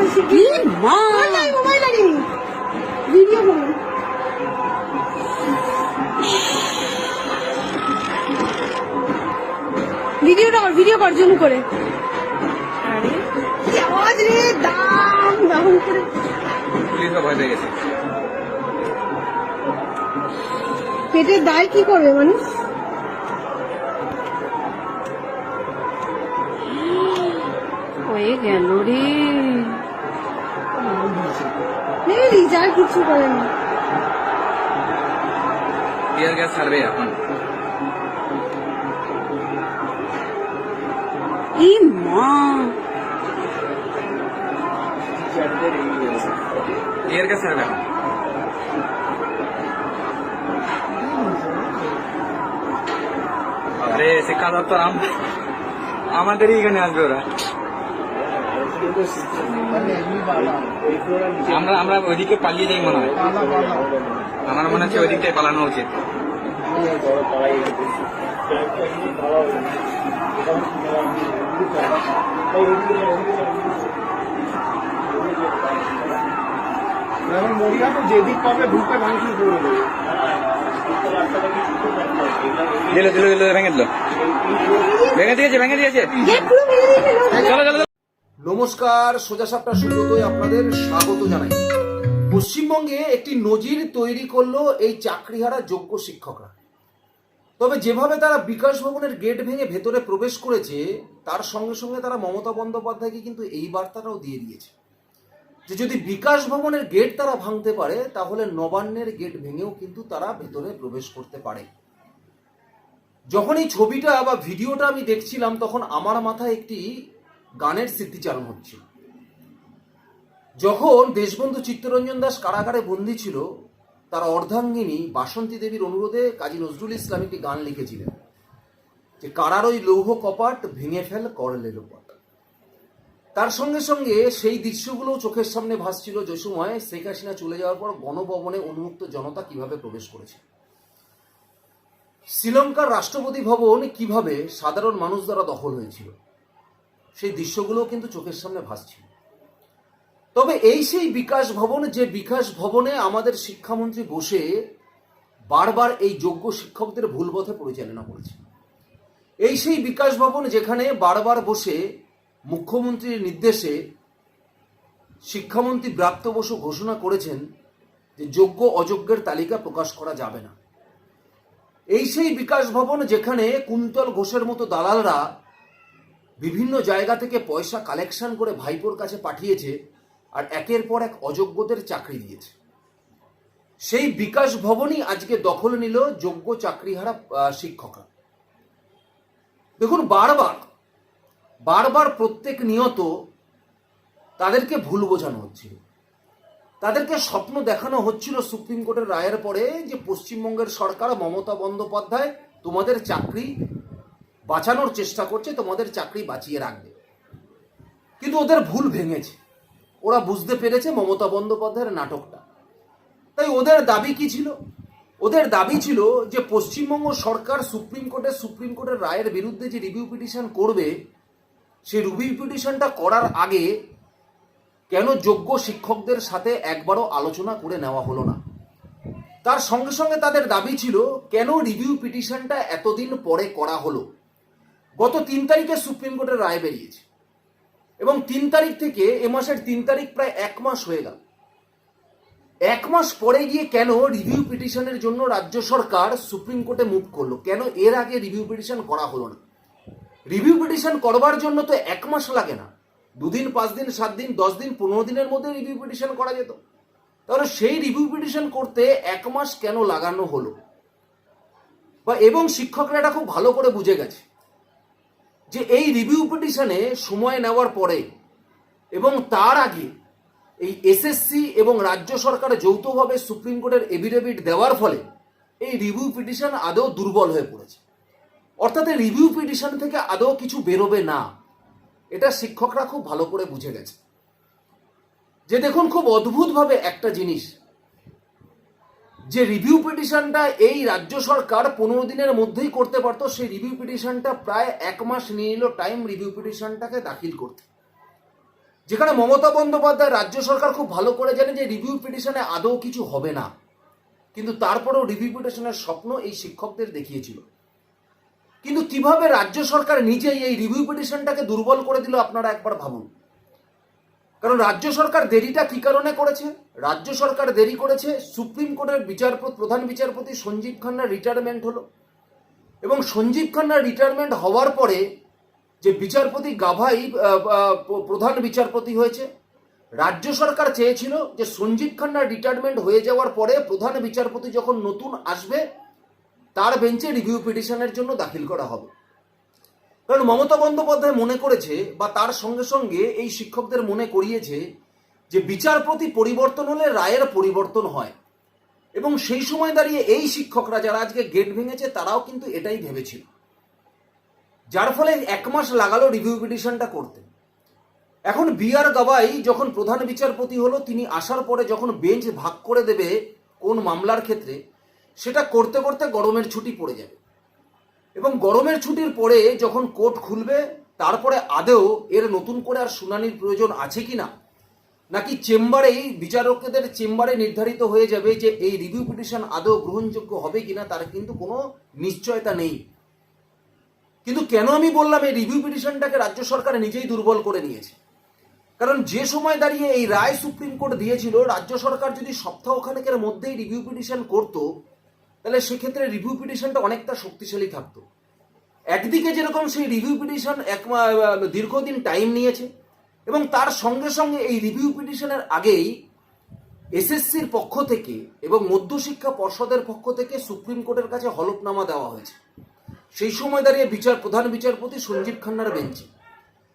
হয়েছে কি মা মোবাইল ভিডিও করুন ভিডিওটা কর ভিডিও কর করে দাম দাম করে পেটের দায় কি করবে মানুষ হয়ে গেল রে। রিজার কিছু করে না। টিয়ার গ্যাস ছাড়বে এখন। ই মা। টিয়ার গ্যাস ছাড়বে এখন। আরে শিক্ষা দপ্তর আম- আমাদেরই এখানে আসবে ওরা। আমরা আমরা ওইদিকে পালিয়ে যাই মনে হয়। আমার মনে হচ্ছে ওইদিকটাই পালানো উচিত। এখন তো যেদিক পাবে ঢুকে ভাঙচুর করে দেবে। দিল দিল দিল ভেঙে দিল। ভেঙে দিয়েছে ভেঙে দিয়েছে। চলো চলো। নমস্কার, সোজা সাপটা সুব্রতই আপনাদের স্বাগত জানাই। পশ্চিমবঙ্গে একটি নজির তৈরি করল এই চাকরিহারা যোগ্য শিক্ষকরা। তবে যেভাবে তারা বিকাশ ভবনের গেট ভেঙে ভেতরে প্রবেশ করেছে, তার সঙ্গে সঙ্গে তারা মমতা বন্দ্যোপাধ্যায়কে কিন্তু এই বার্তাটাও দিয়ে দিয়েছে। যে যদি বিকাশ ভবনের গেট তারা ভাঙতে পারে, তাহলে নবান্নের গেট ভেঙেও কিন্তু তারা ভেতরে প্রবেশ করতে পারে। যখন এই ছবিটা বা ভিডিওটা আমি দেখছিলাম, তখন আমার মাথায় একটি গানের স্মৃতিচারণ হচ্ছে। যখন দেশবন্ধু চিত্তরঞ্জন দাস কারাগারে বন্দী ছিল, তার অর্ধাঙ্গিনী বাসন্তী দেবীর অনুরোধে কাজী নজরুল ইসলাম একটি গান লিখেছিলেন, যে কারার ওই লৌহ কপাট ভেঙে ফেল করলে লোপাট তার সঙ্গে সঙ্গে সেই দৃশ্যগুলো চোখের সামনে ভাসছিল যে সময় শেখ হাসিনা চলে যাওয়ার পর গণভবনে উন্মুক্ত জনতা কীভাবে প্রবেশ করেছে। শ্রীলঙ্কার রাষ্ট্রপতি ভবন কীভাবে সাধারণ মানুষ দ্বারা দখল হয়েছিল। সেই দৃশ্যগুলো কিন্তু চোখের সামনে ভাসছিল। তবে এই সেই বিকাশ ভবন, যে বিকাশ ভবনে আমাদের শিক্ষামন্ত্রী বসে বারবার এই যোগ্য শিক্ষকদের ভুল পথে পরিচালনা করেছে এই সেই বিকাশ ভবন যেখানে বারবার বসে মুখ্যমন্ত্রীর নির্দেশে শিক্ষামন্ত্রী ব্রাত্য বসু ঘোষণা করেছেন যে যোগ্য অযোগ্যের তালিকা প্রকাশ করা যাবে না। এই সেই বিকাশ ভবন যেখানে কুন্তল ঘোষের মতো দালালরা বিভিন্ন জায়গা থেকে পয়সা কালেকশন করে ভাইপোর কাছে পাঠিয়েছে আর একের পর এক অযোগ্যদের চাকরি দিয়েছে। সেই বিকাশ ভবনই আজকে দখল নিল যোগ্য চাকরিহারা শিক্ষকরা। দেখুন, বারবার বারবার প্রত্যেক নিয়ত তাদেরকে ভুল বোঝানো হচ্ছিল। তাদেরকে স্বপ্ন দেখানো হচ্ছিল সুপ্রিম কোর্টের রায়ের পরে যে পশ্চিমবঙ্গের সরকার মমতা বন্দ্যোপাধ্যায়, তোমাদের চাকরি বাঁচানোর চেষ্টা করছে, তোমাদের চাকরি বাঁচিয়ে রাখবে। কিন্তু ওদের ভুল ভেঙেছে। ওরা বুঝতে পেরেছে মমতা বন্দ্যোপাধ্যায়ের নাটকটা। তাই ওদের দাবি কি ছিল? ওদের দাবি ছিল যে পশ্চিমবঙ্গ সরকার সুপ্রিম কোর্টের সুপ্রিম কোর্টের রায়ের বিরুদ্ধে যে রিভিউ পিটিশন করবে, সেই রিভিউ পিটিশনটা করার আগে কেন যোগ্য শিক্ষকদের সাথে একবারও আলোচনা করে নেওয়া হলো না? তার সঙ্গে সঙ্গে তাদের দাবি ছিল, কেন রিভিউ পিটিশনটা এতদিন পরে করা হলো? গত তিন তারিখে সুপ্রিম কোর্টের রায় বেরিয়েছে। এবং তিন তারিখ থেকে এ মাসের তিন তারিখ প্রায় এক মাস হয়ে গেল। এক মাস পরে গিয়ে কেন রিভিউ পিটিশনের জন্য রাজ্য সরকার সুপ্রিম কোর্টে মুভ করল? কেন এর আগে রিভিউ পিটিশন করা হলো না? রিভিউ পিটিশন করবার জন্য তো এক মাস লাগে না। দুদিন, পাঁচ দিন, সাত দিন, দশ দিন, পনেরো দিনের মধ্যে রিভিউ পিটিশন করা যেত। তাহলে সেই রিভিউ পিটিশন করতে এক মাস কেন লাগানো হলো? বা এবং শিক্ষকরা এটা খুব ভালো করে বুঝে গেছে। যে এই রিভিউ পিটিশনে সময় নেওয়ার পরে এবং তার আগে এই এসএসসি এবং রাজ্য সরকার যৌথভাবে সুপ্রিম কোর্টের এভিডেভিট দেওয়ার ফলে এই রিভিউ পিটিশন আদৌ দুর্বল হয়ে পড়েছে। অর্থাৎ এই রিভিউ পিটিশন থেকে আদৌ কিছু বেরোবে না, এটা শিক্ষকরা খুব ভালো করে বুঝে গেছে। যে দেখুন, খুব অদ্ভুতভাবে একটা জিনিস যে রিভিউ পিটিশনটা এই রাজ্য সরকার পনেরো দিনের মধ্যেই করতে পারতো, সেই রিভিউ পিটিশনটা প্রায় এক মাস নিয়ে নিল টাইম রিভিউ পিটিশনটাকে দাখিল করতে। যেখানে মমতা বন্দ্যোপাধ্যায় রাজ্য সরকার খুব ভালো করে জানে যে রিভিউ পিটিশনে আদৌ কিছু হবে না। কিন্তু তারপরেও রিভিউ পিটিশনের স্বপ্ন এই শিক্ষকদের দেখিয়েছিল। কিন্তু কীভাবে রাজ্য সরকার নিজেই এই রিভিউ পিটিশনটাকে দুর্বল করে দিল, আপনারা একবার ভাবুন। কারণ রাজ্য সরকার দেরিটা কি কারণে করেছে? রাজ্য সরকার দেরি করেছে, সুপ্রিম কোর্টের বিচারপতি, প্রধান বিচারপতি সঞ্জীব খান্নার রিটায়ারমেন্ট হলো। এবং সঞ্জীব খান্নার রিটায়ারমেন্ট হওয়ার পরে যে বিচারপতি গাভাই প্রধান বিচারপতি হয়েছে, রাজ্য সরকার চেয়েছিল যে সঞ্জীব খান্নার রিটায়ারমেন্ট হয়ে যাওয়ার পরে প্রধান বিচারপতি যখন নতুন আসবে, তার বেঞ্চে রিভিউ পিটিশনের জন্য দাখিল করা হবে। কারণ মমতা বন্দ্যোপাধ্যায় মনে করেছে বা তার সঙ্গে সঙ্গে এই শিক্ষকদের মনে করিয়েছে যে বিচারপতি পরিবর্তন হলে রায়ের পরিবর্তন হয়। এবং সেই সময় দাঁড়িয়ে এই শিক্ষকরা যারা আজকে গেট ভেঙেছে, তারাও কিন্তু এটাই ভেবেছিল। যার ফলে এক মাস লাগালো রিভিউ পিটিশনটা করতে। এখন বিআর গাবাই যখন প্রধান বিচারপতি হলো, তিনি আসার পরে যখন বেঞ্চ ভাগ করে দেবে কোন মামলার ক্ষেত্রে, সেটা করতে করতে গরমের ছুটি পড়ে যাবে। এবং গরমের ছুটির পরে যখন কোর্ট খুলবে, তারপরে আদেও এর নতুন করে আর শুনানির প্রয়োজন আছে কি না নাকি চেম্বারেই বিচারকদের চেম্বারে নির্ধারিত হয়ে যাবে যে এই রিভিউ পিটিশন আদৌ গ্রহণযোগ্য হবে কিনা, তার কিন্তু কোনো নিশ্চয়তা নেই। কিন্তু কেন আমি বললাম এই রিভিউ পিটিশনটাকে রাজ্য সরকার নিজেই দুর্বল করে নিয়েছে? কারণ যে সময় দাঁড়িয়ে এই রায় সুপ্রিম কোর্ট দিয়েছিল, রাজ্য সরকার যদি সপ্তাহখানেকের মধ্যেই রিভিউ পিটিশন করতো তাহলে সেক্ষেত্রে রিভিউ পিটিশনটা অনেকটা শক্তিশালী থাকতো। একদিকে যেরকম সেই রিভিউ পিটিশন এক দীর্ঘদিন টাইম নিয়েছে, এবং তার সঙ্গে সঙ্গে এই রিভিউ পিটিশনের আগেই এসএসসির পক্ষ থেকে এবং মধ্যশিক্ষা পর্ষদের পক্ষ থেকে সুপ্রিম কোর্টের কাছে হলফনামা দেওয়া হয়েছে। সেই সময় দাঁড়িয়ে বিচার, প্রধান বিচারপতি সঞ্জীব খান্নার বেঞ্চে।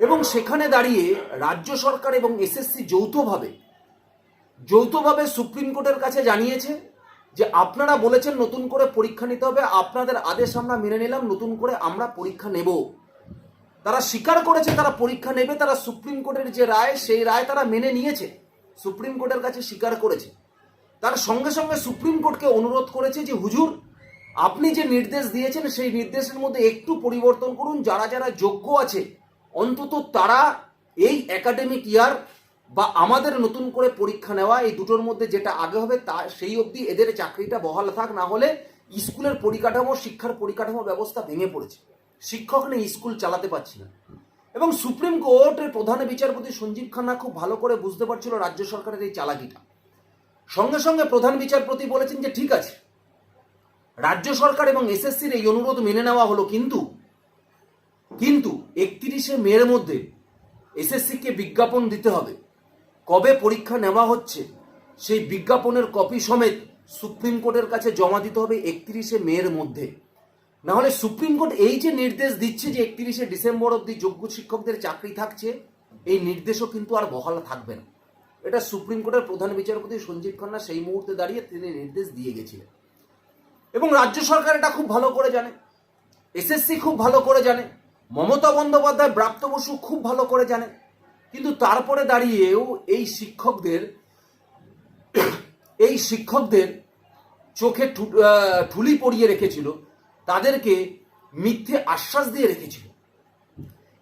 এবং সেখানে দাঁড়িয়ে রাজ্য সরকার এবং এসএসসি যৌথভাবে যৌথভাবে সুপ্রিম কোর্টের কাছে জানিয়েছে যে আপনারা বলেছেন নতুন করে পরীক্ষা নিতে হবে, আপনাদের আদেশ আমরা মেনে নিলাম, নতুন করে আমরা পরীক্ষা নেব। তারা স্বীকার করেছে তারা পরীক্ষা নেবে, তারা সুপ্রিম কোর্টের যে রায়, সেই রায় তারা মেনে নিয়েছে। সুপ্রিম কোর্টের কাছে স্বীকার করেছে। তার সঙ্গে সঙ্গে সুপ্রিম কোর্টকে অনুরোধ করেছে যে, হুজুর, আপনি যে নির্দেশ দিয়েছেন, সেই নির্দেশের মধ্যে একটু পরিবর্তন করুন। যারা যারা যোগ্য আছে, অন্তত তারা এই একাডেমিক ইয়ার বা আমাদের নতুন করে পরীক্ষা নেওয়া এই দুটোর মধ্যে যেটা আগে হবে তা সেই অবধি এদের চাকরিটা বহাল থাক, না হলে স্কুলের পরিকাঠামো, শিক্ষার পরিকাঠামো ব্যবস্থা ভেঙে পড়েছে। শিক্ষক নেই স্কুল চালাতে পারছি না। এবং সুপ্রিম কোর্টের প্রধান বিচারপতি সঞ্জীব খান্না খুব ভালো করে বুঝতে পারছিল রাজ্য সরকারের এই চালাকিটা। সঙ্গে সঙ্গে প্রধান বিচারপতি বলেছেন যে, ঠিক আছে, রাজ্য সরকার এবং এসএসসির এই অনুরোধ মেনে নেওয়া হলো কিন্তু কিন্তু একত্রিশে মের মধ্যে এসএসসিকে বিজ্ঞাপন দিতে হবে। কবে পরীক্ষা নেওয়া হচ্ছে, সেই বিজ্ঞাপনের কপি সমেত সুপ্রিম কোর্টের কাছে জমা দিতে হবে একত্রিশে মের মধ্যে। না হলে সুপ্রিম কোর্ট এই যে নির্দেশ দিচ্ছে যে একত্রিশে ডিসেম্বর অবধি যোগ্য শিক্ষকদের চাকরি থাকছে, এই নির্দেশও কিন্তু আর বহাল থাকবে না। এটা সুপ্রিম কোর্টের প্রধান বিচারপতি সঞ্জীব খান্না সেই মুহূর্তে দাঁড়িয়ে তিনি নির্দেশ দিয়ে গেছিলেন। এবং রাজ্য সরকার এটা খুব ভালো করে জানে, এসএসসি খুব ভালো করে জানে, মমতা বন্দ্যোপাধ্যায় ব্রাপ্ত বসু খুব ভালো করে জানে। কিন্তু তারপরে দাঁড়িয়েও এই শিক্ষকদের এই শিক্ষকদের চোখে ঠুলি পরিয়ে রেখেছিল, তাদেরকে মিথ্যে আশ্বাস দিয়ে রেখেছিল।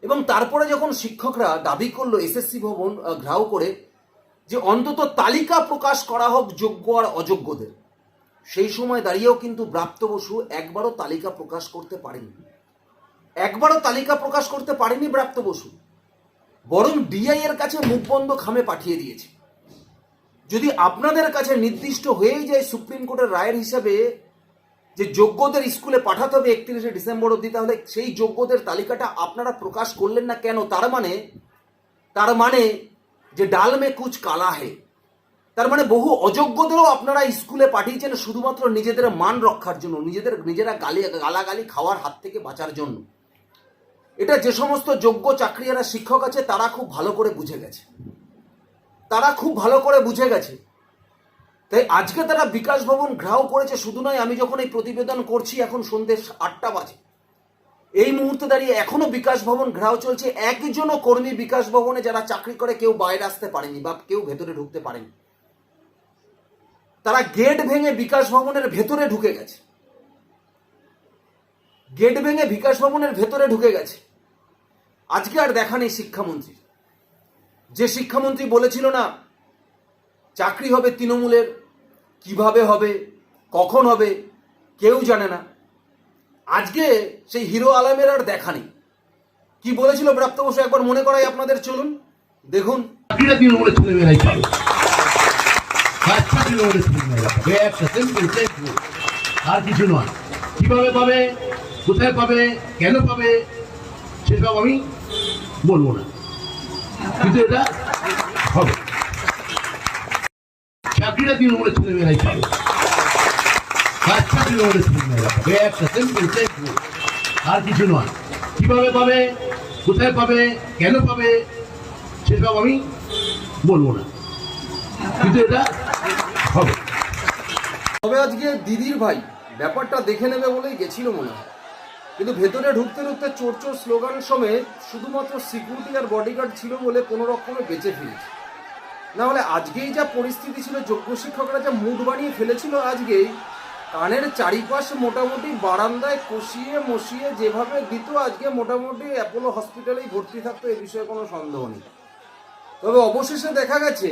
এবং তারপরে যখন শিক্ষকরা দাবি করল এসএসসি ভবন ঘেরাও করে যে অন্তত তালিকা প্রকাশ করা হোক যোগ্য আর অযোগ্যদের, সেই সময় দাঁড়িয়েও কিন্তু ব্রাপ্ত বসু একবারও তালিকা প্রকাশ করতে পারেনি। একবারও তালিকা প্রকাশ করতে পারেনি ব্রাপ্ত বসু। বরং ডিআই এর কাছে মুখবন্ধ খামে পাঠিয়ে দিয়েছে। যদি আপনাদের কাছে নির্দিষ্ট হয়েই যায় সুপ্রিম কোর্টের রায়ের হিসাবে যে যোগ্যদের স্কুলে পাঠাতে হবে একত্রিশে ডিসেম্বর অবধি, তাহলে সেই যোগ্যদের তালিকাটা আপনারা প্রকাশ করলেন না কেন? তার মানে তার মানে যে ডাল মে কুচ কালা হে। তার মানে বহু অযোগ্যদেরও আপনারা স্কুলে পাঠিয়েছেন শুধুমাত্র নিজেদের মান রক্ষার জন্য, নিজেদের, নিজেরা গালি, গালাগালি খাওয়ার হাত থেকে বাঁচার জন্য। এটা যে সমস্ত যোগ্য চাকরিয়ারা শিক্ষক আছে, তারা খুব ভালো করে বুঝে গেছে। তারা খুব ভালো করে বুঝে গেছে। তাই আজকে তারা বিকাশ ভবন গ্রাহ করেছে, শুধু নয়, আমি যখন এই প্রতিবেদন করছি, এখন সন্ধ্যে আটটা বাজে। এই মুহূর্তে দাঁড়িয়ে এখনও বিকাশ ভবন গ্রাহ চলছে। একজনও কর্মী বিকাশ ভবনে যারা চাকরি করে, কেউ বাইরে আসতে পারেনি বা কেউ ভেতরে ঢুকতে পারেনি। তারা গেট ভেঙে বিকাশ ভবনের ভেতরে ঢুকে গেছে। গেট ভেঙে বিকাশ ভবনের ভেতরে ঢুকে গেছে। আজকে আর দেখা নেই শিক্ষামন্ত্রী যে শিক্ষামন্ত্রী বলেছিল না, চাকরি হবে তৃণমূলের, কীভাবে হবে, কখন হবে, কেউ জানে না। আজকে সেই হিরো আলমের আর দেখা নেই। কি বলেছিল প্রাপ্ত বসু একবার মনে করাই আপনাদের, চলুন, দেখুন। আর কিছু নয়। কীভাবে পাবে? কোথায় পাবে, কেন পাবে, সেসব আমি বলব না। কিন্তু এটা হবে। চাকরিটা তৃণমূলের ছেলেমেয়েরাই পাবে। বাচ্চা তৃণমূলের ছেলেমেয়েরা পাবে। একটা সিম্পল আর কিছু নয়। কীভাবে পাবে, কোথায় পাবে, কেন পাবে, সেসব আমি বলব না। কিন্তু এটা হবে। তবে আজকে দিদির ভাই ব্যাপারটা দেখে নেবে বলেই গেছিল মনে হয়। কিন্তু ভেতরে ঢুকতে ঢুকতে চোর চোর স্লোগান সমেত শুধুমাত্র সিকিউরিটি আর বডিগার্ড ছিল বলে কোনো রকমে বেঁচে ফিরেছে। না হলে আজকেই যা পরিস্থিতি ছিল, যোগ্য শিক্ষকরা যা মুড বানিয়ে ফেলেছিল আজকেই, কানের চারিপাশ মোটামুটি বারান্দায় কষিয়ে মশিয়ে যেভাবে দিত, আজকে মোটামুটি অ্যাপোলো হসপিটালেই ভর্তি থাকতো, এ বিষয়ে কোনো সন্দেহ নেই। তবে অবশেষে দেখা গেছে,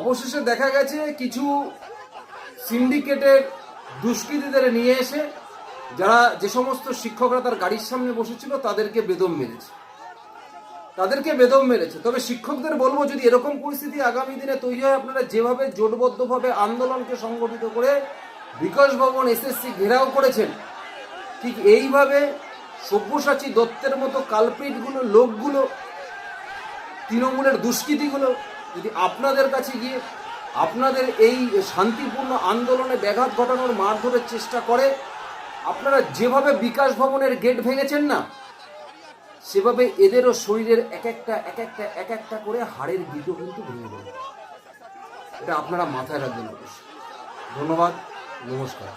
অবশেষে দেখা গেছে কিছু সিন্ডিকেটের দুষ্কৃতীদের নিয়ে এসে যারা যে সমস্ত শিক্ষকরা তার গাড়ির সামনে বসেছিল, তাদেরকে বেদম মেরেছে। তাদেরকে বেদম মেরেছে। তবে শিক্ষকদের বলব, যদি এরকম পরিস্থিতি আগামী দিনে তৈরি হয়, আপনারা যেভাবে জোটবদ্ধভাবে আন্দোলনকে সংগঠিত করে বিকাশ ভবন এসএসসি ঘেরাও করেছেন, ঠিক এইভাবে সব্যসাচী দত্তের মতো কালপ্রিটগুলো, লোকগুলো, তৃণমূলের দুষ্কৃতিগুলো, যদি আপনাদের কাছে গিয়ে আপনাদের এই শান্তিপূর্ণ আন্দোলনে ব্যাঘাত ঘটানোর মারধরের চেষ্টা করে আপনারা যেভাবে বিকাশ ভবনের গেট ভেঙেছেন না, সেভাবে এদেরও শরীরের এক একটা এক একটা এক একটা করে হাড়ের গিটো কিন্তু ভেঙে দেবে এটা আপনারা মাথায় রাখবেন অবশ্যই। ধন্যবাদ, নমস্কার।